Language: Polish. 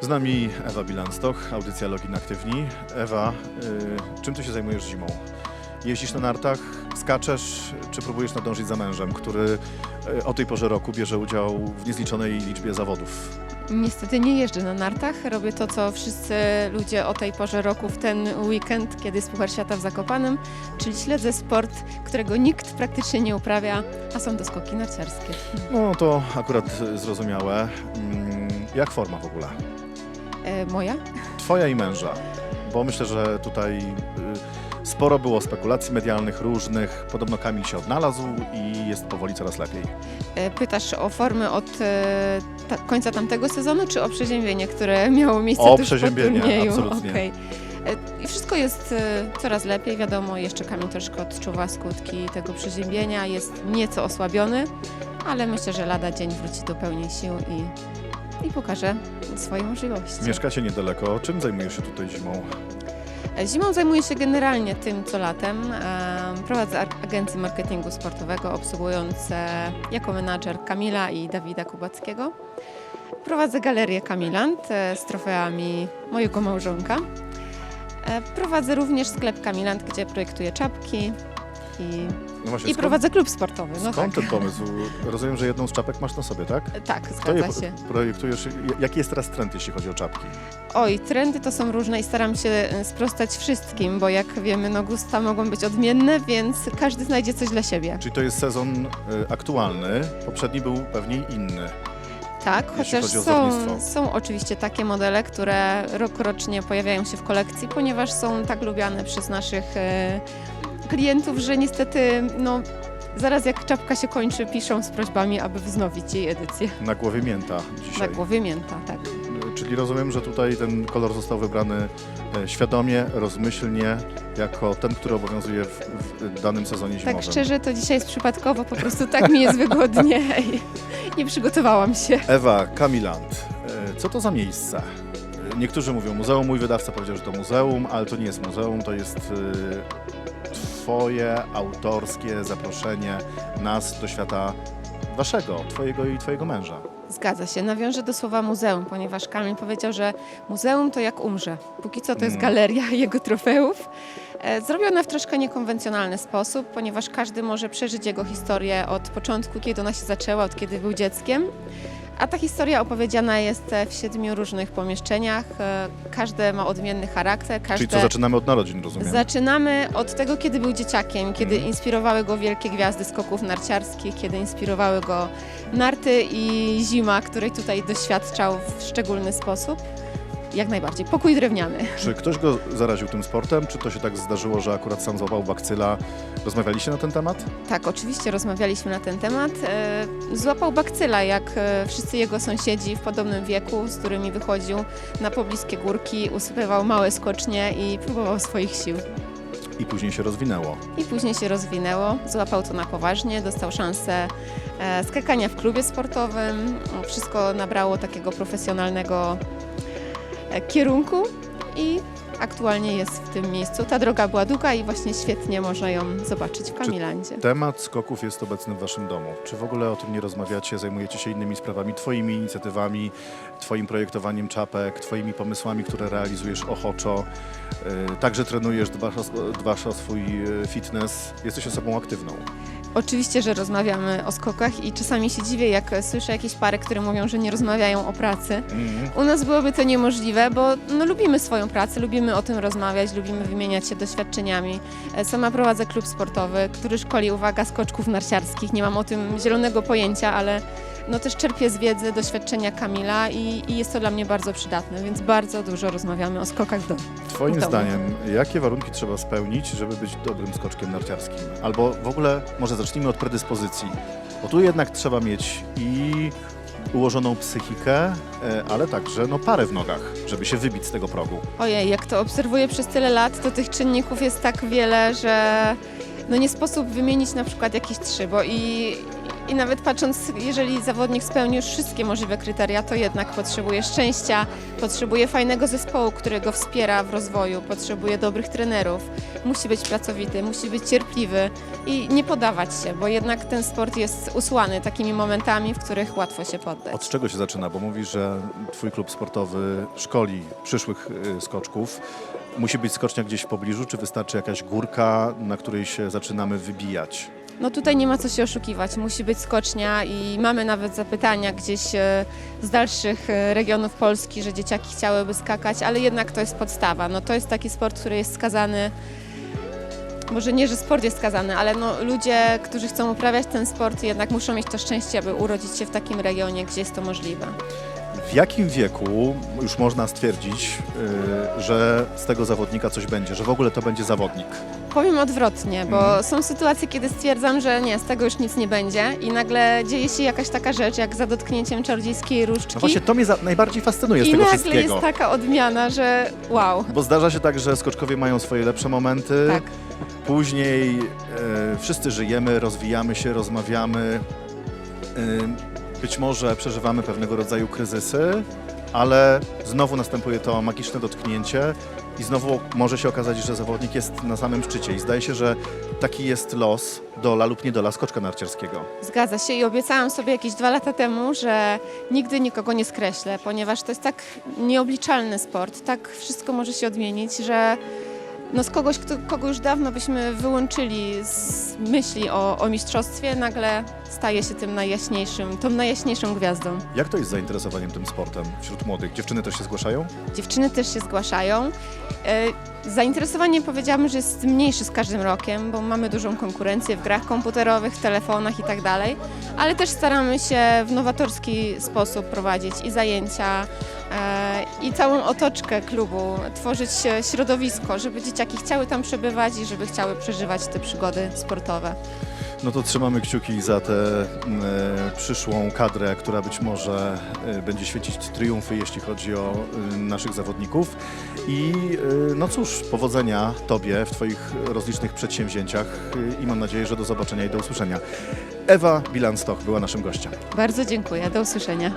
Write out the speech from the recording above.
Z nami Ewa Bilanstoch, audycja Login Aktywni. Ewa, y, czym ty się zajmujesz zimą? Jeździsz na nartach, skaczesz, czy próbujesz nadążyć za mężem, który y, o tej porze roku bierze udział w niezliczonej liczbie zawodów? Niestety nie jeżdżę na nartach. Robię to, co wszyscy ludzie o tej porze roku w ten weekend, kiedy jest Puchar Świata w Zakopanem, czyli śledzę sport, którego nikt praktycznie nie uprawia, a są to skoki narciarskie. No to akurat zrozumiałe. Mm, Jak forma w ogóle? E, moja? Twoja i męża, bo myślę, że tutaj y, sporo było spekulacji medialnych różnych. Podobno Kamil się odnalazł i jest powoli coraz lepiej. E, pytasz o formy od e, ta, końca tamtego sezonu, czy o przeziębienie, które miało miejsce O tuż przeziębienie, po turnieju? absolutnie. Okej. E, I wszystko jest e, coraz lepiej. Wiadomo, jeszcze Kamil troszkę odczuwa skutki tego przeziębienia. Jest nieco osłabiony, ale myślę, że lada dzień wróci do pełnej sił i, i pokaże swoje możliwości. Mieszkacie niedaleko. Czym zajmujesz się tutaj zimą? Zimą zajmuję się generalnie tym, co latem. Prowadzę agencję marketingu sportowego, obsługując jako menadżer Kamila i Dawida Kubackiego. Prowadzę galerię Kamiland e, z trofeami mojego małżonka. E, Prowadzę również sklep Kamiland, gdzie projektuję czapki i, No właśnie, i prowadzę klub sportowy. No Skąd tak. ten pomysł? Rozumiem, że jedną z czapek masz na sobie, tak? tak, Kto je zgadza się. projektujesz? Jaki jest teraz trend, jeśli chodzi o czapki? Oj, trendy to są różne i staram się e, sprostać wszystkim, bo jak wiemy, no gusta mogą być odmienne, więc każdy znajdzie coś dla siebie. Czyli to jest sezon y, aktualny, poprzedni był pewnie inny. Tak, jeśli chociaż chodzi o są, zawodnictwo. są oczywiście takie modele, które rokrocznie pojawiają się w kolekcji, ponieważ są tak lubiane przez naszych e, klientów, że niestety no, zaraz jak czapka się kończy, piszą z prośbami, aby wznowić jej edycję. Na głowie mięta dzisiaj. Na głowie mięta, tak. Czyli rozumiem, że tutaj ten kolor został wybrany e, świadomie, rozmyślnie, jako ten, który obowiązuje w, w danym sezonie zimowym. Tak szczerze, to dzisiaj jest przypadkowo, po prostu tak mi jest wygodnie i nie przygotowałam się. Ewa Kamiland, e, co to za miejsce? E, Niektórzy mówią muzeum, mój wydawca powiedział, że to muzeum, ale to nie jest muzeum, to jest e, Twoje autorskie zaproszenie nas do świata Waszego, Twojego i Twojego męża. Zgadza się. Nawiążę do słowa muzeum, ponieważ Kamil powiedział, że muzeum to jak umrze. Póki co to jest Mm. galeria jego trofeów. E, Zrobiona w troszkę niekonwencjonalny sposób, ponieważ każdy może przeżyć jego historię od początku, kiedy ona się zaczęła, od kiedy był dzieckiem. A ta historia opowiedziana jest e, w siedmiu różnych pomieszczeniach. E, Każde ma odmienny charakter. Każde... Czyli co, zaczynamy od narodzin, rozumiem? Zaczynamy od tego, kiedy był dzieciakiem, kiedy Mhm. inspirowały go wielkie gwiazdy skoków narciarskich, kiedy inspirowały go narty i zima, której tutaj doświadczał w szczególny sposób. Jak najbardziej. Pokój drewniany. Czy ktoś go zaraził tym sportem? Czy to się tak zdarzyło, że akurat sam złapał bakcyla? Rozmawialiście na ten temat? Tak, oczywiście rozmawialiśmy na ten temat. E, Złapał bakcyla, jak e, wszyscy jego sąsiedzi w podobnym wieku, z którymi wychodził na pobliskie górki, usypywał małe skocznie i próbował swoich sił. I później się rozwinęło. I później się rozwinęło, złapał to na poważnie, dostał szansę e, skakania w klubie sportowym. Wszystko nabrało takiego profesjonalnego e, kierunku i aktualnie jest w tym miejscu. Ta droga była długa i właśnie świetnie można ją zobaczyć w Kamilandzie. Temat skoków jest obecny w Waszym domu. Czy w ogóle o tym nie rozmawiacie? Zajmujecie się innymi sprawami, Twoimi inicjatywami, Twoim projektowaniem czapek, Twoimi pomysłami, które realizujesz ochoczo. Yy, Także trenujesz, dbasz o, dbasz o swój yy, fitness. Jesteś osobą aktywną. Oczywiście, że rozmawiamy o skokach i czasami się dziwię, jak słyszę jakieś pary, które mówią, że nie rozmawiają o pracy. U nas byłoby to niemożliwe, bo no, lubimy swoją pracę, lubimy o tym rozmawiać, lubimy wymieniać się doświadczeniami. E, Sama prowadzę klub sportowy, który szkoli, uwaga, skoczków narciarskich. Nie mam o tym zielonego pojęcia, ale no, też czerpię z wiedzy, doświadczenia Kamila i, i jest to dla mnie bardzo przydatne, więc bardzo dużo rozmawiamy o skokach domu. Twoim zdaniem, jakie warunki trzeba spełnić, żeby być dobrym skoczkiem narciarskim? Albo w ogóle, może zacznijmy od predyspozycji. Bo tu jednak trzeba mieć i ułożoną psychikę, e, ale także no, parę w nogach, żeby się wybić z tego progu. Ojej, jak to obserwuję przez tyle lat, to tych czynników jest tak wiele, że no nie sposób wymienić na przykład jakieś trzy, bo i I nawet patrząc, jeżeli zawodnik spełni już wszystkie możliwe kryteria, to jednak potrzebuje szczęścia, potrzebuje fajnego zespołu, który go wspiera w rozwoju, potrzebuje dobrych trenerów, musi być pracowity, musi być cierpliwy i nie podawać się, bo jednak ten sport jest usłany takimi momentami, w których łatwo się poddać. Od czego się zaczyna? Bo mówisz, że twój klub sportowy szkoli przyszłych y, skoczków. Musi być skocznia gdzieś w pobliżu, czy wystarczy jakaś górka, na której się zaczynamy wybijać? No tutaj nie ma co się oszukiwać, musi być skocznia i mamy nawet zapytania gdzieś e, z dalszych e, regionów Polski, że dzieciaki chciałyby skakać, ale jednak to jest podstawa. No to jest taki sport, który jest skazany, może nie, że sport jest skazany, ale no ludzie, którzy chcą uprawiać ten sport jednak muszą mieć to szczęście, aby urodzić się w takim regionie, gdzie jest to możliwe. W jakim wieku już można stwierdzić, y, że z tego zawodnika coś będzie, że w ogóle to będzie zawodnik? Powiem odwrotnie, bo są sytuacje, kiedy stwierdzam, że nie, z tego już nic nie będzie i nagle dzieje się jakaś taka rzecz, jak za dotknięciem czarodziejskiej różdżki. No właśnie to mnie za, najbardziej fascynuje z I tego nagle wszystkiego. jest taka odmiana, że wow. Bo zdarza się tak, że skoczkowie mają swoje lepsze momenty, Tak. później e, wszyscy żyjemy, rozwijamy się, rozmawiamy. E, być może przeżywamy pewnego rodzaju kryzysy, ale znowu następuje to magiczne dotknięcie i znowu może się okazać, że zawodnik jest na samym szczycie i zdaje się, że taki jest los, dola lub niedola skoczka narciarskiego. Zgadza się i obiecałam sobie jakieś dwa lata temu, że nigdy nikogo nie skreślę, ponieważ to jest tak nieobliczalny sport, tak wszystko może się odmienić, że no z kogoś, kto, kogo już dawno byśmy wyłączyli z myśli o, o mistrzostwie, nagle staje się tym najjaśniejszym, tą najjaśniejszą gwiazdą. Jak to jest z zainteresowaniem tym sportem wśród młodych? Dziewczyny też się zgłaszają? Dziewczyny też się zgłaszają. E, Zainteresowanie powiedziałabym, że jest mniejsze z każdym rokiem, bo mamy dużą konkurencję w grach komputerowych, w telefonach i tak dalej, ale też staramy się w nowatorski sposób prowadzić i zajęcia, e, i całą otoczkę klubu, tworzyć e, środowisko, żeby dzieciaki chciały tam przebywać i żeby chciały przeżywać te przygody sportowe. No to trzymamy kciuki za tę e, przyszłą kadrę, która być może e, będzie świecić triumfy, jeśli chodzi o e, naszych zawodników. I e, no cóż, powodzenia Tobie w Twoich rozlicznych przedsięwzięciach e, i mam nadzieję, że do zobaczenia i do usłyszenia. Ewa Bilanstoch była naszym gościem. Bardzo dziękuję, do usłyszenia.